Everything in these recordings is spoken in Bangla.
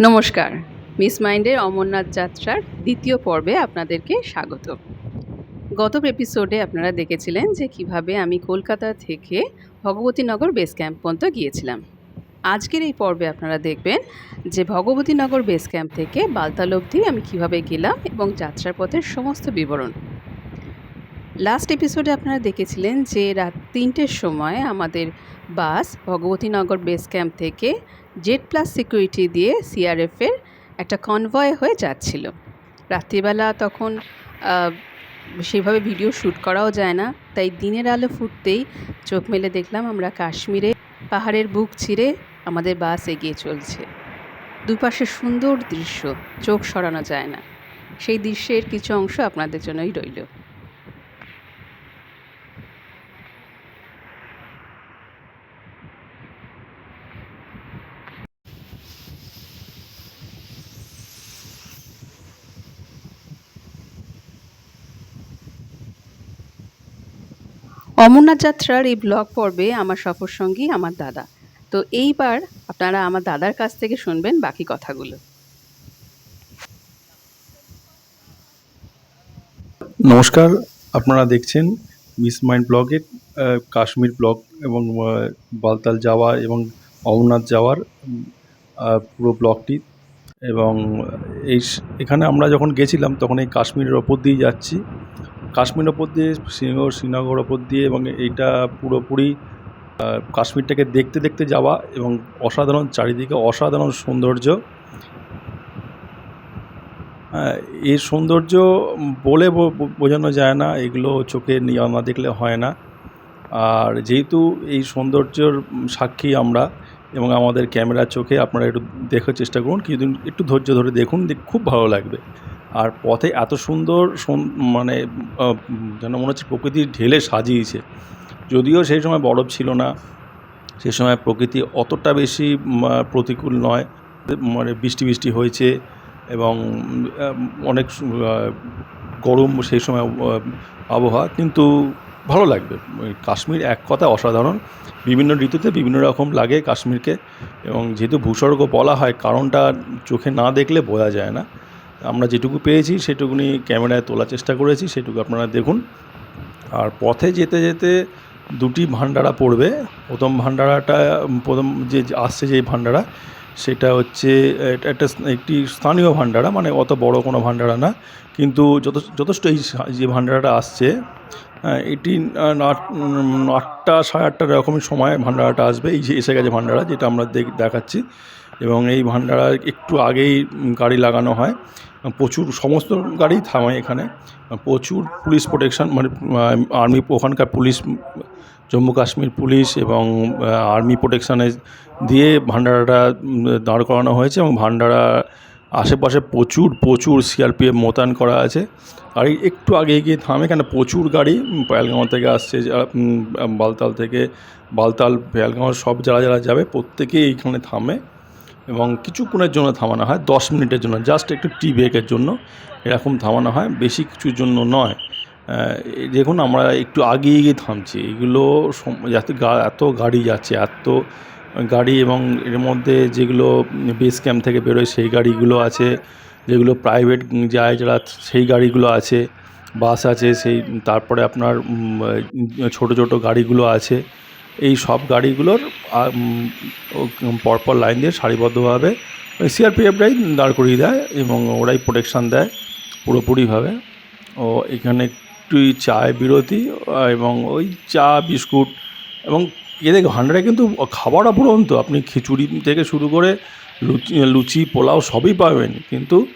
নমস্কার, মিস মাইন্ডের অমরনাথ যাত্রার দ্বিতীয় পর্বে আপনাদেরকে স্বাগত। গত এপিসোডে আপনারা দেখেছিলেন যে কীভাবে আমি কলকাতা থেকে ভগবতীনগর বেস ক্যাম্প পর্যন্ত গিয়েছিলাম। আজকের এই পর্বে আপনারা দেখবেন যে ভগবতীনগর বেস ক্যাম্প থেকে বালতাল অবধি আমি কীভাবে গেলাম এবং যাত্রার পথের সমস্ত বিবরণ। লাস্ট এপিসোডে আপনারা দেখেছিলেন যে রাত তিনটের সময় আমাদের বাস ভগবতীনগর বেস ক্যাম্প থেকে জেড প্লাস সিকিউরিটি দিয়ে সিআরএফের একটা কনভয় হয়ে যাচ্ছিল। রাত্রিবেলা তখন সেভাবে ভিডিও শ্যুট করাও যায় না। তাই দিনের আলো ফুটতেই চোখ মেলে দেখলাম আমরা কাশ্মীরে পাহাড়ের বুক ছিঁড়ে আমাদের বাস এগিয়ে চলছে। দুপাশে সুন্দর দৃশ্য, চোখ সরানো যায় না। সেই দৃশ্যের কিছু অংশ আপনাদের জন্যই রইল। অমরনাথ যাত্রার এই ব্লগ পর্বে আমার সফর সঙ্গী আমার দাদা। তো এইবার আপনারা আমার দাদার কাছ থেকে শুনবেন বাকি কথাগুলো। নমস্কার, আপনারা দেখছেন মিস মাইন্ড ব্লগের কাশ্মীর ব্লগ এবং বালতাল যাওয়া এবং অমরনাথ যাওয়ার পুরো ব্লগটি। এবং এই এখানে আমরা যখন গেছিলাম তখন এই কাশ্মীরের ওপর দিয়ে যাচ্ছি। কাশ্মীর ওপর দিয়ে শ্রীনগর শ্রীনগর ওপর দিয়ে এবং এইটা পুরোপুরি কাশ্মীরটাকে দেখতে দেখতে যাওয়া এবং অসাধারণ চারিদিকে অসাধারণ সৌন্দর্য। হ্যাঁ, এর সৌন্দর্য বলে বোঝানো যায় না এগুলো চোখে না দেখলে হয় না। আর যেহেতু এই সৌন্দর্যর সাক্ষী আমরা এবং আমাদের ক্যামেরার চোখে আপনারা একটু দেখার চেষ্টা করুন কিন্তু একটু ধৈর্য ধরে দেখুন দেখ খুব ভালো লাগবে। আর পথে এত সুন্দর মানে যেন মনে হচ্ছে প্রকৃতির ঢেলে সাজিয়েছে। যদিও সেই সময় বরফ ছিল না সেই সময় প্রকৃতি অতটা বেশি প্রতিকূল নয়। মানে বৃষ্টি বৃষ্টি হয়েছে এবং অনেক গরম সেই সময় আবহাওয়া। কিন্তু ভালো লাগবে। কাশ্মীর এক কথা অসাধারণ। বিভিন্ন ঋতুতে বিভিন্ন রকম লাগে কাশ্মীরকে এবং যেহেতু ভূস্বর্গ বলা হয়, কারণটা চোখে না দেখলে বোঝা যায় না। আমরা যেটুকু পেয়েছি সেটুকুনি ক্যামেরায় তোলার চেষ্টা করেছি সেটুকু আপনারা দেখুন। আর পথে যেতে যেতে দুটি ভান্ডারা পড়বে। প্রথম ভান্ডারাটা প্রথম যে আসছে যে ভান্ডারা সেটা হচ্ছে একটা একটি স্থানীয় ভান্ডারা মানে অত বড় কোনো ভান্ডারা না। কিন্তু যথেষ্ট এই যে ভান্ডারাটা আসছে হ্যাঁ, এটি আটটা সাড়ে আটটা এরকমই সময় ভান্ডারাটা আসবে। এই যে এসে গেছে ভান্ডারা যেটা আমরা দেখ দেখাচ্ছি। এবং এই ভান্ডারা একটু আগেই গাড়ি লাগানো হয়। প্রচুর সমস্ত গাড়ি থামায় এখানে। প্রচুর পুলিশ প্রোটেকশন মানে আর্মি ওখানকার পুলিশ জম্মু কাশ্মীর পুলিশ এবং আর্মি প্রোটেকশানে দিয়ে ভান্ডারাটা দাঁড় করানো হয়েছে এবং ভান্ডারা আশেপাশে প্রচুর প্রচুর সিআরপিএফ মোতায়েন করা আছে। গাড়ি একটু আগে গিয়ে থামে কেন প্রচুর গাড়ি উম, পেহেলগাঁও থেকে আসছে বালতাল থেকে বালতাল পেহেলগাঁও সব যারা যারা যাবে প্রত্যেকেই এইখানে থামে। এবং কিছুক্ষণের জন্য থামানো হয়, দশ মিনিটের জন্য জাস্ট একটু টি ব্রেকের জন্য। এরকম থামানো হয়, বেশি কিছুর জন্য নয়। দেখুন আমরা একটু আগে গিয়ে থামছি। এগুলো যাতে এত গাড়ি যাচ্ছে, এত গাড়ি এবং এর মধ্যে যেগুলো বেস ক্যাম্প থেকে বেরোয়, সেই গাড়িগুলো আছে। যেগুলো প্রাইভেট যায়, যারা সেই গাড়িগুলো আছে বাস আছে, সেই, তারপরে আপনার ছোট ছোট গাড়িগুলো আছে। এই সব গাড়িগুলোর পরপর লাইন দিয়ে সারিবদ্ধভাবে ওই সিআরপিএফরাই দাঁড় করিয়ে দেয় এবং ওরাই প্রোটেকশান দেয় পুরোপুরিভাবে। ও, এখানে একটু চায় বিরতি, এবং ওই চা, বিস্কুট এবং এদের ভান্ডারে কিন্তু খাবার অপরন্ত আপনি খিচুড়ি থেকে শুরু করে লুচি লুচি, পোলাও সবই পাবেন, কিন্তু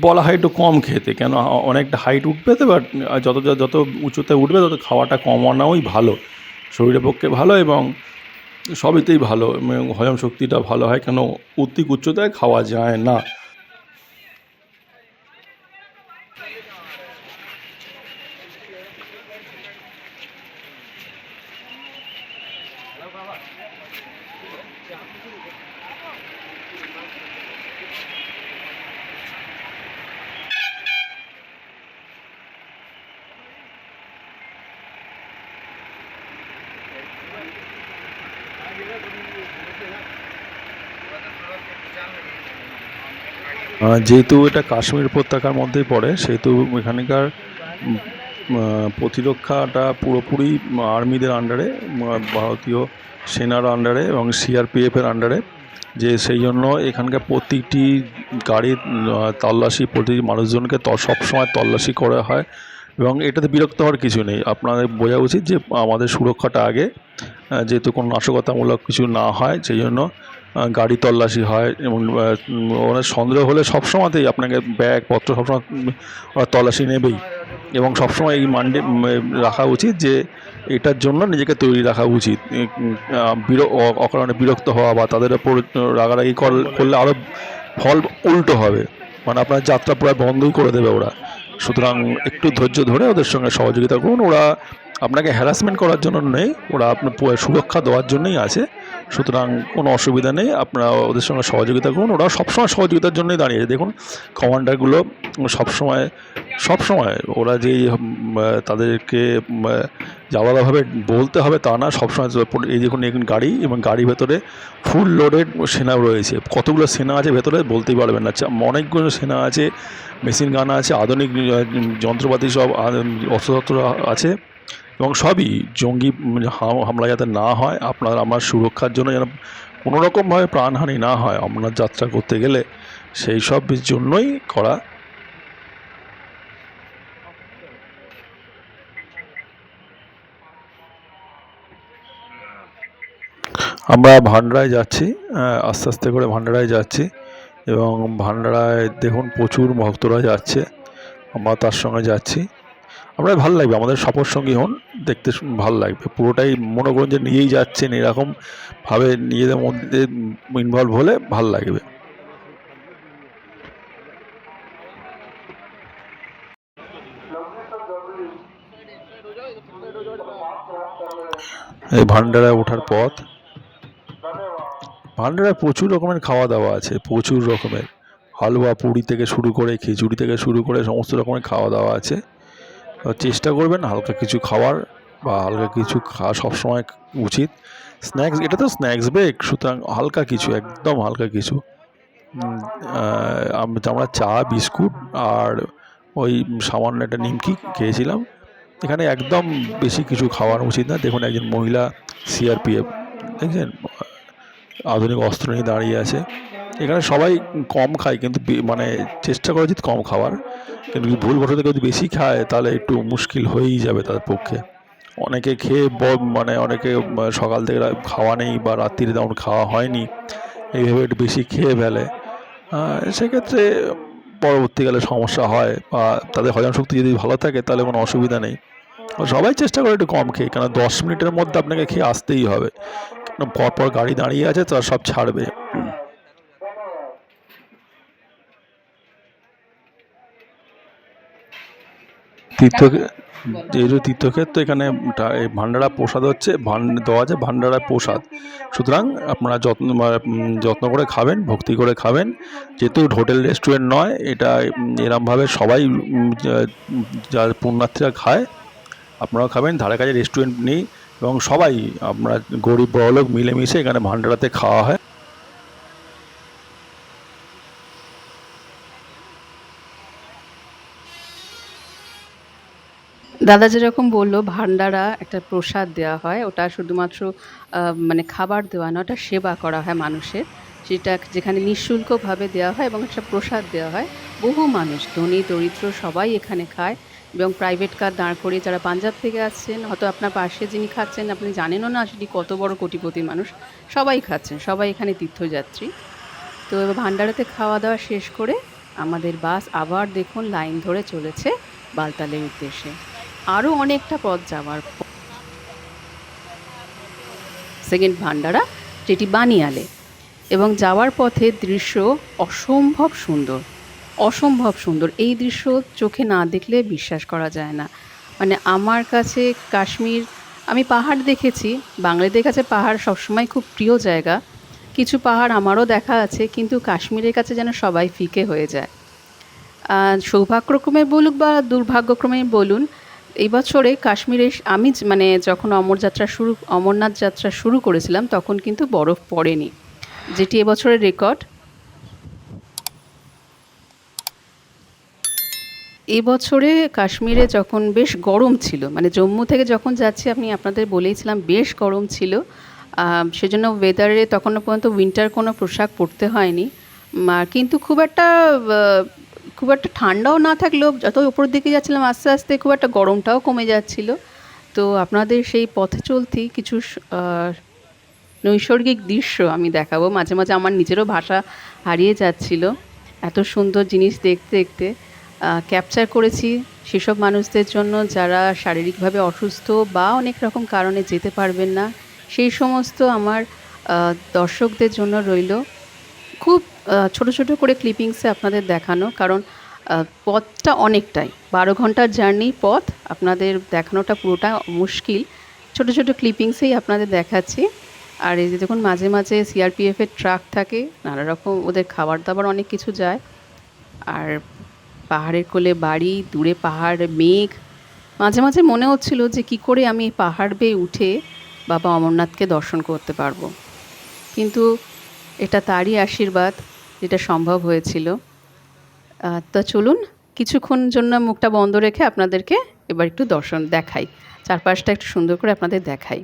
বলা হয় একটু কম খেতে। কেন অনেকটা হাইট উঠবে তো বাট যত- যত উঁচুতে উঠবে, তত খাওয়াটা কমানোই ভালো। শরীরের পক্ষে ভালো এবং সবইতেই ভালো হজম শক্তিটা ভালো হয়। কেন? অতি উচ্চতায় খাওয়া যায় না। যেহেতু এটা কাশ্মীর উপত্যকার মধ্যেই পড়ে, সেহেতু এখানকার প্রতিরক্ষাটা পুরোপুরি আর্মিদের আন্ডারে ভারতীয় সেনার আন্ডারে এবং সিআরপিএফের আন্ডারে যে সেই জন্য এখানকার প্রতিটি গাড়ির তল্লাশি, প্রতিটি মানুষজনকে সবসময় তল্লাশি করা হয় এবং এটাতে বিরক্ত হওয়ার কিছু নেই। আপনাদের বোঝা উচিত যে আমাদের সুরক্ষাটা আগে যেহেতু কোনো নাশকতামূলক কিছু না হয়, সেই জন্য গাড়ি তল্লাশি হয় এবং ওরা সন্দেহ হলে সবসময়তেই আপনাকে ব্যাগপত্র সবসময় ওরা তল্লাশি নেবেই। এবং সবসময় এই মান্ডে রাখা উচিত যে এটার জন্য নিজেকে তৈরি রাখা উচিত। অকারণে বিরক্ত হওয়া বা তাদের ওপর রাগারাগি কর- করলে আরও ফল উল্টো হবে। মানে আপনার যাত্রা প্রায় বন্ধই করে দেবে ওরা। সুতরাং একটু ধৈর্য ধরে ওদের সঙ্গে সহযোগিতা করুন। ওরা আপনাকে হ্যারাসমেন্ট করার জন্য নেই ওরা আপনার সুরক্ষা দেওয়ার জন্যই আছে। সুতরাং কোনো অসুবিধা নেই আপনারা ওদের সঙ্গে সহযোগিতা করুন। ওরা সবসময় সহযোগিতার জন্যই দাঁড়িয়ে আছে। দেখুন কমান্ডারগুলো সবসময় সবসময় ওরা আহ, তাদেরকে যে আলাদাভাবে বলতে হবে তা না সবসময় যে এই দেখুন এখন গাড়ি এবং গাড়ির ভেতরে ফুল লোডেড সেনা রয়েছে। কতগুলো সেনা আছে ভেতরে বলতেই পারবেন না। অনেকগুলো সেনা আছে মেশিন গান আছে আধুনিক যন্ত্রপাতি সব অস্ত্রশস্ত্র আছে। এবং সবই জঙ্গি হাম- হামলা যাতে না হয়, আপনার আমার সুরক্ষার জন্য যেন কোনো রকমভাবে প্রাণহানি না হয়, অমরনাথ যাত্রা করতে গেলে সেই সব জন্যই করা আমরা ভান্ডারায় যাচ্ছি আস্তে আস্তে করে ভান্ডারায় যাচ্ছি এবং ভান্ডারায় দেখুন প্রচুর ভক্তরা যাচ্ছে, আমরা তার সঙ্গে যাচ্ছি। আমরা ভালো লাগবে, আমাদের সফর সঙ্গী হন, দেখতে ভালো লাগবে। পুরোটাই মনে করুন যে নিয়েই যাচ্ছেন এরকমভাবে নিজেদের মধ্যে ইনভলভ হলে ভালো লাগবে। এই ভান্ডারায় ওঠার পথ। ভান্ডারায় প্রচুর রকমের খাওয়া দাওয়া আছে, প্রচুর রকমের। হালুয়া, পুরি থেকে শুরু করে, খিচুড়ি থেকে শুরু করে সমস্ত রকমের খাওয়া দাওয়া আছে। চেষ্টা করবেন হালকা কিছু খাওয়ার বা হালকা কিছু খাওয়া সবসময় উচিত। স্ন্যাক্স, এটা তো স্ন্যাক্স ব্রেক, সুতরাং হালকা কিছু, একদম হালকা কিছু। আমরা চা, বিস্কুট আর ওই সামান্য একটা নিমকি খেয়েছিলাম। এখানে একদম বেশি কিছু খাওয়ার উচিত না। দেখুন একজন মহিলা সিআরপিএফ দেখছেন? আধুনিক অস্ত্র নিয়ে দাঁড়িয়ে আছে। এখানে সবাই কম খায়, কিন্তু মানে চেষ্টা করা উচিত কম খাওয়ার। কিন্তু ভুল বসতে যদি বেশি খায়, তাহলে একটু মুশকিল হয়েই যাবে তাদের পক্ষে। অনেকে খেয়ে মানে অনেকে সকাল থেকে খাওয়া নেই বা রাত্রিরে তেমন খাওয়া হয়নি, এইভাবে একটু বেশি খেয়ে ফেলে। সেক্ষেত্রে পরবর্তীকালে সমস্যা হয় বা তাদের হজম শক্তি যদি ভালো থাকে, তাহলে কোনো অসুবিধা নেই। সবাই চেষ্টা করে একটু কম খেয়ে কেন দশ মিনিটের মধ্যে আপনাকে খেয়ে আসতেই হবে। পরপর গাড়ি দাঁড়িয়ে আছে তো সব ছাড়বে। তীর্থ যেহেতু তীর্থক্ষেত্র এখানে ভান্ডারা প্রসাদ হচ্ছে ভান দেওয়া আছে ভান্ডারা প্রসাদ। সুতরাং আপনারা যত্ন যত্ন করে খাবেন ভক্তি করে খাবেন। যেহেতু হোটেল রেস্টুরেন্ট নয় এটা এরমভাবে সবাই যার পুণ্যার্থীরা খায় আপনারাও খাবেন। ধারে কাছে রেস্টুরেন্ট নেই এবং সবাই আমরা গরিব বড়লোক মিলেমিশে এখানে ভান্ডারাতে খাওয়া হয়। দাদা যেরকম বলল ভান্ডারা একটা প্রসাদ দেওয়া হয়। ওটা শুধুমাত্র মানে খাবার দেওয়া না ওটা সেবা করা হয় মানুষের। সেটা যেখানে নিঃশুল্কভাবে দেওয়া হয় এবং একটা প্রসাদ দেওয়া হয়। বহু মানুষ, ধনী, দরিদ্র সবাই এখানে খায় এবং প্রাইভেট কার দাঁড় করে যারা পাঞ্জাব থেকে আসছেন, হয়তো আপনার পাশে যিনি খাচ্ছেন, আপনি জানেনও না সেটি কত বড় কোটিপতি মানুষ, সবাই খাচ্ছেন, সবাই এখানে তীর্থযাত্রী। তো এবার ভান্ডারাতে খাওয়া দাওয়া শেষ করে আমাদের বাস আবার দেখুন লাইন ধরে চলেছে বালতালের উদ্দেশ্যে। আরও অনেকটা পথ যাওয়ার সেকেন্ড ভান্ডারা যেটি বানিয়ালে এবং যাওয়ার পথে দৃশ্য অসম্ভব সুন্দর অসম্ভব সুন্দর। এই দৃশ্য চোখে না দেখলে বিশ্বাস করা যায় না। মানে আমার কাছে কাশ্মীর, আমি পাহাড় দেখেছি, বাঙালিদের কাছে পাহাড় সবসময় খুব প্রিয় জায়গা। কিছু পাহাড় আমারও দেখা আছে, কিন্তু কাশ্মীরের কাছে যেন সবাই ফিকে হয়ে যায়। সৌভাগ্যক্রমে বলুক বা দুর্ভাগ্যক্রমে বলুন এই বছরে কাশ্মীরে আমি মানে যখন অমর যাত্রা শুরু, অমরনাথ যাত্রা শুরু করেছিলাম, তখন কিন্তু বরফ পড়েনি। যেটি এবছরের রেকর্ড। এবছরে কাশ্মীরে যখন বেশ গরম ছিল মানে জম্মু থেকে যখন যাচ্ছি, আমি আপনাদের বলেইছিলাম বেশ গরম ছিল। সেজন্য ওয়েদারে তখনও পর্যন্ত উইন্টার কোনো পোশাক পরতে হয়নি। কিন্তু খুব একটা খুব একটা ঠান্ডাও না থাকলেও যত উপরের দিকে যাচ্ছিলাম আস্তে আস্তে খুব একটা গরমটাও কমে যাচ্ছিল। তো আপনাদের সেই পথে চলতি কিছু নৈসর্গিক দৃশ্য আমি দেখাবো। মাঝে মাঝে আমার নিজেরও ভাষা হারিয়ে যাচ্ছিল। এত সুন্দর জিনিস দেখতে দেখতে ক্যাপচার করেছি সেসব মানুষদের জন্য যারা শারীরিকভাবে অসুস্থ বা অনেক রকম কারণে যেতে পারবেন না। সেই সমস্ত আমার দর্শকদের জন্য রইল। খুব ছোট ছোট করে ক্লিপিংসে আপনাদের দেখানো, কারণ পথটা অনেকটাই। বারো ঘণ্টার জার্নি পথ, আপনাদের দেখানোটা পুরোটা মুশকিল। ছোট ছোট ক্লিপিংসেই আপনাদের দেখাচ্ছি। আর এই যে দেখুন, মাঝে মাঝে সিআরপিএফের ট্রাক থাকে, নানা রকম ওদের খাবার দাবার অনেক কিছু যায়। আর পাহাড়ের কোলে বাড়ি, দূরে পাহাড়, মেঘ। মাঝে মাঝে মনে হচ্ছিল যে কি করে আমি পাহাড় বেয়ে উঠে বাবা অমরনাথকে দর্শন করতে পারব। কিন্তু এটা তারই আশীর্বাদ যেটা সম্ভব হয়েছিল। তো চলুন, কিছুক্ষণ জন্য মুখটা বন্ধ রেখে আপনাদেরকে এবার একটু দর্শন দেখাই। চারপাশটা একটু সুন্দর করে আপনাদের দেখাই।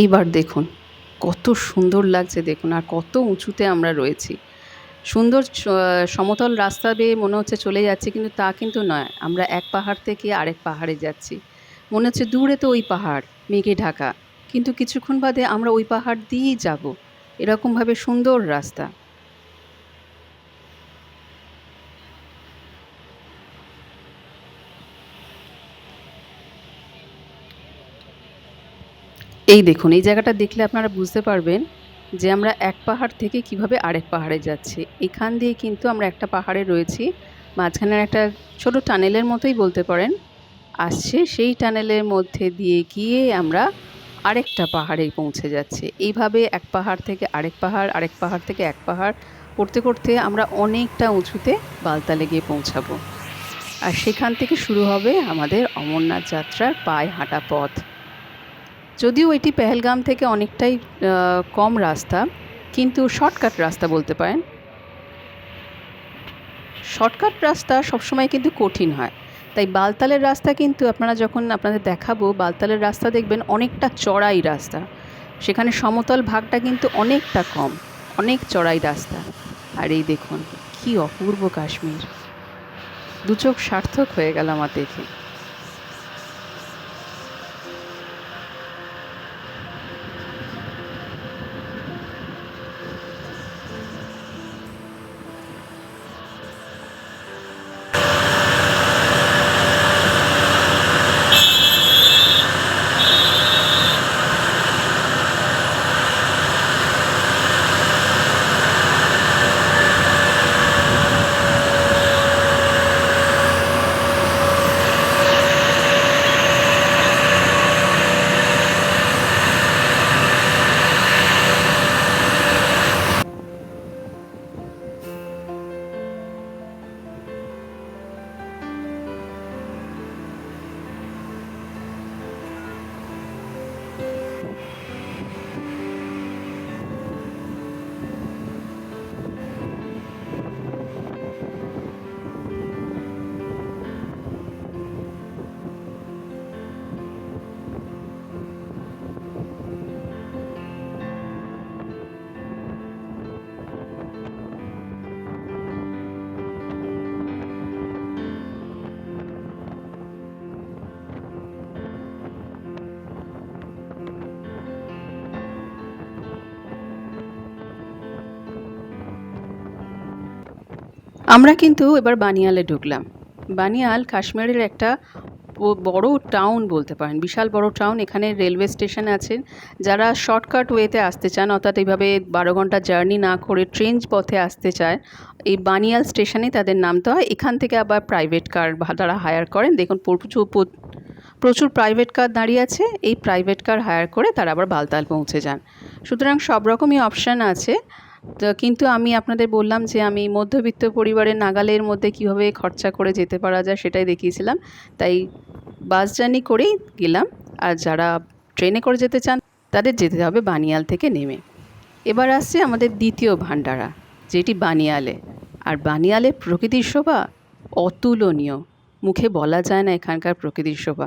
এইবার দেখুন, কত সুন্দর লাগছে দেখুন আর কত উঁচুতে আমরা রয়েছি। সুন্দর সমতল রাস্তা বেয়ে মনে হচ্ছে চলে যাচ্ছে কিন্তু তা কিন্তু নয়, আমরা এক পাহাড় থেকে আরেক পাহাড়ে যাচ্ছি। মনে হচ্ছে দূরে তো ওই পাহাড়, মেঘে ঢাকা। কিন্তু কিছুক্ষণ বাদে আমরা ওই পাহাড় দিয়েই যাব। এরকমভাবে সুন্দর রাস্তা। এই দেখুন, এই জায়গাটা দেখলে আপনারা বুঝতে পারবেন যে আমরা এক পাহাড় থেকে কীভাবে আরেক পাহাড়ে যাচ্ছি। এখান দিয়ে কিন্তু আমরা একটা পাহাড়ে রয়েছি। মাঝখানের একটা ছোট টানেলের মতোই বলতে পারেন। আসছে সেই টানেলের মধ্যে দিয়ে গিয়ে আমরা আরেকটা পাহাড়ে পৌঁছে যাচ্ছে। এইভাবে এক পাহাড় থেকে আরেক পাহাড় আরেক পাহাড় থেকে এক পাহাড় করতে করতে আমরা অনেকটা উঁচুতে বালতালে গিয়ে পৌঁছাবো। আর সেখান থেকে শুরু হবে আমাদের অমরনাথ যাত্রার পায়ে হাঁটা পথ। যদিও এটি পেহেলগাম থেকে অনেকটাই কম রাস্তা, কিন্তু শর্টকাট রাস্তা বলতে পারেন। শর্টকাট রাস্তা সবসময় কিন্তু কঠিন হয়। তাই বালতালের রাস্তা কিন্তু আপনারা যখন আপনাদের দেখাবো, বালতালের রাস্তা দেখবেন অনেকটা চড়াই রাস্তা। সেখানে সমতল ভাগটা কিন্তু অনেকটা কম, অনেক চড়াই রাস্তা। আর এই দেখুন, কি অপূর্ব কাশ্মীর। দুচোখ সার্থক হয়ে গেল আমার দেখে। আমরা কিন্তু এবার বানিয়ালে ঢুকলাম। বানিয়াল কাশ্মীরের একটা বড় টাউন বলতে পারেন, বিশাল বড় টাউন এখানে রেলওয়ে স্টেশন আছে। যারা শর্টকাট ওয়েতে আসতে চান, অর্থাৎ এইভাবে বারো ঘণ্টা জার্নি না করে ট্রেন পথে আসতে চায়, এই বানিয়াল স্টেশনে তাদের নামতে হয়। এখান থেকে আবার প্রাইভেট কার তারা হায়ার করেন। দেখুন, প্রচুর প্রচুর প্রাইভেট কার দাঁড়িয়ে আছে। এই প্রাইভেট কার হায়ার করে তারা আবার বালতাল পৌঁছে যান। সুতরাং সব রকমই অপশান আছে। তো কিন্তু আমি আপনাদের বললাম যে আমি মধ্যবিত্ত পরিবারের নাগালের মধ্যে কীভাবে খরচা করে যেতে পারা যায় সেটাই দেখিয়েছিলাম। তাই বাস জার্নি করেই গেলাম। আর যারা ট্রেনে করে যেতে চান, তাদের যেতে হবে বানিয়াল থেকে নেমে। এবার আসছে আমাদের দ্বিতীয় ভান্ডারা যেটি বানিয়ালে। আর বানিয়ালে প্রকৃতির শোভা অতুলনীয়। মুখে বলা যায় না এখানকার প্রকৃতির শোভা।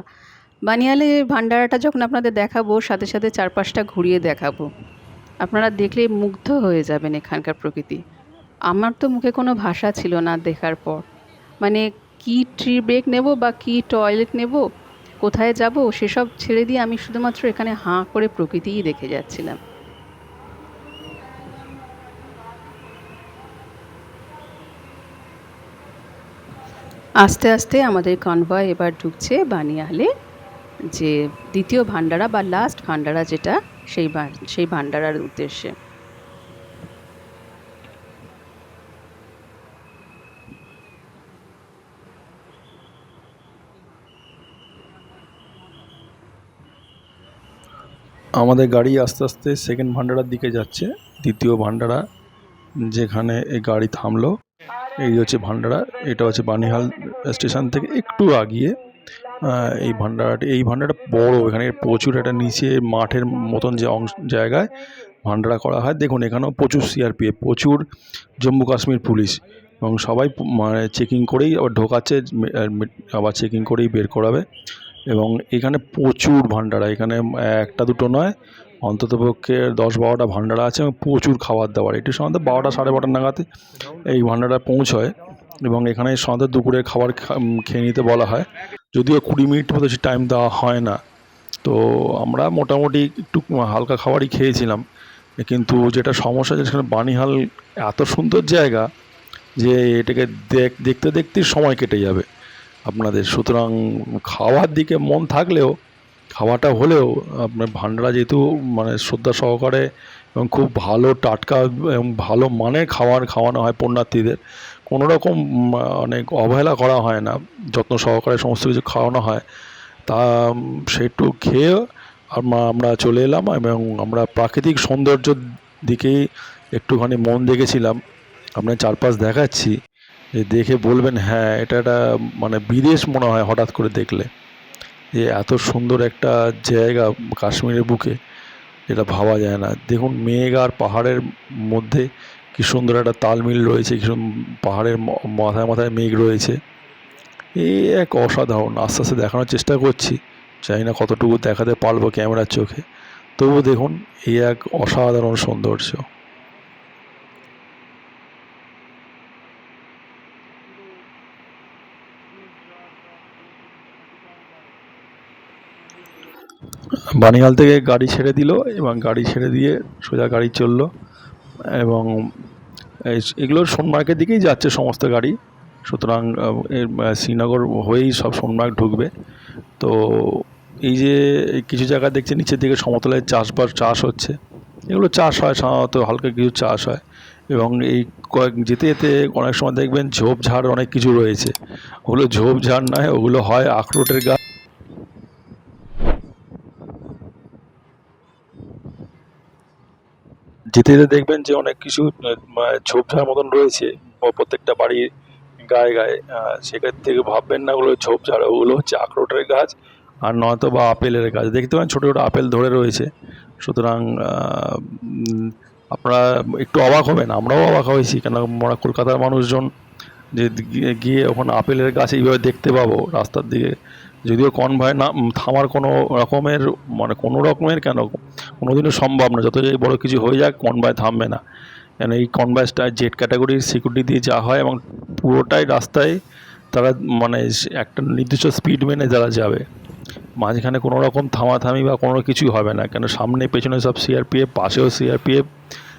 বানিয়ালে ভান্ডারাটা যখন আপনাদের দেখাবো, সাথে সাথে চারপাশটা ঘুরিয়ে দেখাবো। আপনারা দেখলে মুগ্ধ হয়ে যাবেন এখানকার প্রকৃতি। আমার তো মুখে কোনো ভাষা ছিল না দেখার পর। মানে কি ট্রি ব্রেক নেব বা কি টয়লেট নেব, কোথায় যাব, সেসব ছেড়ে দিয়ে আমি শুধুমাত্র এখানে হাঁ করে প্রকৃতিই দেখে যাচ্ছিলাম। আস্তে আস্তে আমাদের কনভয় এবার ঢুকছে বানিয়ালে, যে দ্বিতীয় ভান্ডারা বা লাস্ট ভান্ডারা যেটা সেই সেই ভান্ডারার উদ্দেশ্যে। আমাদের গাড়ি আস্তে আস্তে সেকেন্ড ভান্ডারার দিকে যাচ্ছে। দ্বিতীয় ভান্ডারা যেখানে এই গাড়ি থামলো, এই হচ্ছে ভান্ডারা, এটা হচ্ছে বানিহাল স্টেশন থেকে একটু আগিয়ে। এই ভান্ডারাটি, এই ভান্ডারটা বড়, এখানে প্রচুর একটা নিচে মাঠের মতন যে অংশ, জায়গায় ভান্ডারা করা হয়। দেখুন, এখানেও প্রচুর সিআরপিএফ প্রচুর জম্মু কাশ্মীর পুলিশ এবং সবাই মানে চেকিং করেই আবার ঢোকাচ্ছে আবার চেকিং করেই বের করাবে এবং এখানে প্রচুর ভান্ডারা, এখানে একটা দুটো নয়, অন্ততপক্ষে দশ বারোটা ভান্ডারা আছে এবং প্রচুর খাবার দাবার। এটি সাধারণত বারোটা, সাড়ে বারোটা নাগাদ এই ভান্ডারা পৌঁছয় এবং এখানে সাধারণত দুপুরের খাবার খেয়ে নিতে বলা হয়। যদিও কুড়ি মিনিট মতো সে টাইম দেওয়া হয় না। তো আমরা মোটামুটি একটু হালকা খাবারই খেয়েছিলাম। কিন্তু যেটা সমস্যা সেখানে বানিহাল এত সুন্দর জায়গা যে এটাকে দেখ- দেখতে দেখতেই সময় কেটে যাবে। আপনাদের সুতরাং খাওয়ার দিকে মন থাকলেও, খাওয়াটা হলেও আপনার ভান্ডারা যেহেতু মানে শ্রদ্ধা সহকারে এবং খুব ভালো টাটকা এবং ভালো মানের খাবার খাওয়ানো হয় পুণ্যার্থীদের কোনো রকম অনেক অবহেলা করা হয় না, যত্ন সহকারে সমস্ত কিছু খাওয়ানো হয়। তা সেটু খেয়ে আমরা আমরা চলে এলাম এবং আমরা প্রাকৃতিক সৌন্দর্যের দিকেই একটুখানি মন দেখেছিলাম। আপনার চারপাশ দেখাচ্ছি, যে দেখে বলবেন হ্যাঁ এটা একটা মানে বিদেশ মনে হয় হঠাৎ করে দেখলে। যে এত সুন্দর একটা জায়গা কাশ্মীরের বুকে, যেটা ভাবা যায় না। দেখুন, মেঘ আর পাহাড়ের মধ্যে কি সুন্দর একটা তালমিল রয়েছে, কি পাহাড়ের মাথায় মাথায় মেঘ রয়েছে। এই এক অসাধারণ, আস্তে আস্তে দেখানোর চেষ্টা করছি। জানি না কতটুকু দেখাতে পারব ক্যামেরার চোখে। তবুও দেখুন এই এক অসাধারণ সৌন্দর্য। বানিহাল থেকে গাড়ি ছেড়ে দিল এবং গাড়ি ছেড়ে দিয়ে সোজা গাড়ি চলল। এবং এগুলো সোনমার্গের দিকেই যাচ্ছে সমস্ত গাড়ি। সুতরাং শ্রীনগর হয়েই সব সোনমার্গ ঢুকবে। তো এই যে কিছু জায়গা দেখছে, নিচের দিকে সমতলে চাষবাস, চাষ হচ্ছে। এগুলো চাষ হয়, সাধারণত হালকা কিছু চাষ হয়। এবং এই কয়েক, যেতে যেতে অনেক সময় দেখবেন ঝোপঝাড় অনেক কিছু রয়েছে। ওগুলো ঝোপঝাড় নয়, ওগুলো হয় আখরোটের গাছ যেতে যেতে দেখবেন যে অনেক কিছু ঝোপঝাড় মতন রয়েছে। প্রত্যেকটা বাড়ির গায়ে গায়ে। সেখান থেকে ভাববেন না ওগুলো ঝোপঝাড়, ওগুলো হচ্ছে আখরোটের গাছ আর নয়তো বা আপেলের গাছ। দেখতে পাবেন ছোটো ছোটো আপেল ধরে রয়েছে। সুতরাং আপনারা একটু অবাক হবেন। আমরাও অবাক হয়েছি কেন আমরা কলকাতার মানুষজন যে গিয়ে- ওখানে আপেলের গাছ এইভাবে দেখতে পাবো রাস্তার দিকে। যদিও কনভয় না থামার কোনো রকমের মানে কোনো রকমের কেন, কোনোদিনও সম্ভব না। যত যাই বড় কিছু হয়ে যাক কনভয় থামবে না। কেন এই কনভয়সটা জেড ক্যাটাগরির সিকিউরিটি দিয়ে যা হয় এবং পুরোটাই রাস্তায় তারা মানে একটা নির্দিষ্ট স্পিড মেনে যারা যাবে। মাঝখানে কোনো রকম থামাথামি বা কোনো কিছুই হবে না। কেন সামনে পেছনে সব সিআরপিএফ পাশেও সিআরপিএফ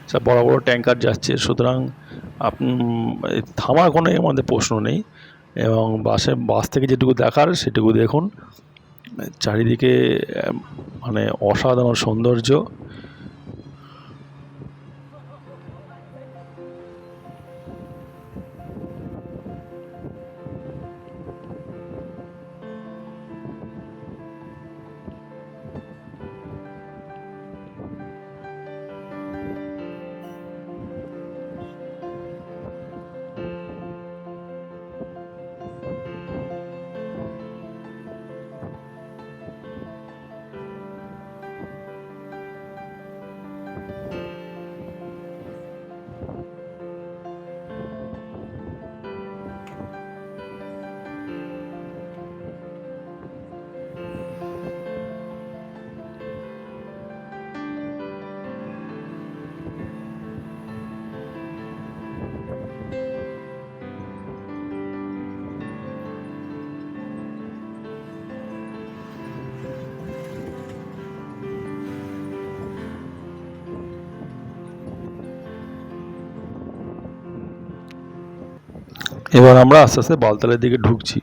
সব বড় বড় ট্যাঙ্কার যাচ্ছে। সুতরাং আপ থামার কোনো আমাদের প্রশ্ন নেই। এবং বাসে, বাস থেকে যেটুকু দেখার সেটুকু দেখুন। চারিদিকে মানে অসাধারণ সৌন্দর্য। এবার আমরা আস্তে আস্তে বালতালের দিকে ঢুকছি।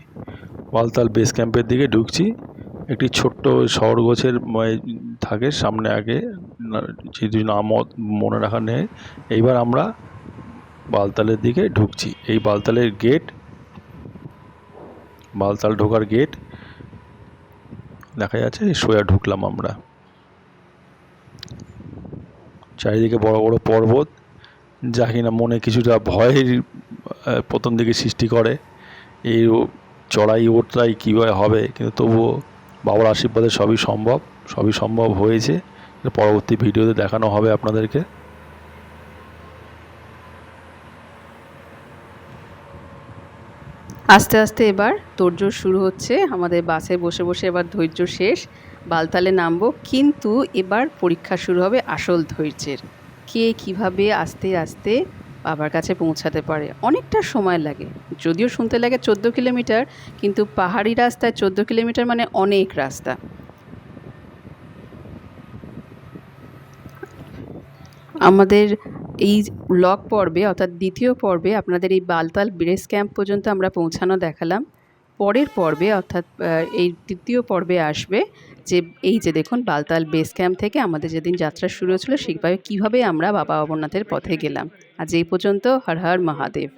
বালতাল বেস ক্যাম্পের দিকে ঢুকছি। একটি ছোট্ট শহর গোছের থাকে সামনে আগে যেহেতু নাম মনে রাখা নেই। এইবার আমরা বালতালের দিকে ঢুকছি। এই বালতালের গেট বালতাল ঢোকার গেট দেখা যাচ্ছে সোয়া ঢুকলাম আমরা। চারিদিকে বড় বড় পর্বত। যা কিনা মনে কিছুটা ভয়ের প্রথম দিকে সৃষ্টি করে। এই চড়াই ওটাই কীভাবে হবে, কিন্তু তবুও বাবার আশীর্বাদে সবই সম্ভব সবই সম্ভব হয়েছে। পরবর্তী ভিডিওতে দেখানো হবে আপনাদেরকে। আস্তে আস্তে এবার তোড়জোড় শুরু হচ্ছে। আমাদের বাসে বসে বসে এবার ধৈর্য শেষ। বালতালে নামবো, কিন্তু এবার পরীক্ষা শুরু হবে আসল ধৈর্যের। কে কীভাবে আস্তে আস্তে বাবার কাছে পৌঁছাতে পারে। অনেকটা সময় লাগে। যদিও শুনতে লাগে চোদ্দ কিলোমিটার, কিন্তু পাহাড়ি রাস্তায় চোদ্দ কিলোমিটার মানে অনেক রাস্তা। আমাদের এই ব্লগ পর্বে, অর্থাৎ দ্বিতীয় পর্বে, আপনাদের এই বালতাল ব্রেস ক্যাম্প পর্যন্ত আমরা পৌঁছানো দেখালাম। পরের পর্বে, অর্থাৎ এই তৃতীয় পর্বে আসবে। যে এই যে দেখুন, বালতাল বেস ক্যাম্প থেকে আমাদের যেদিন যাত্রা শুরু হয়েছিল, সেইভাবে কীভাবে আমরা বাবা অমরনাথের পথে গেলাম। আজ এই পর্যন্ত, হর হর মহাদেব।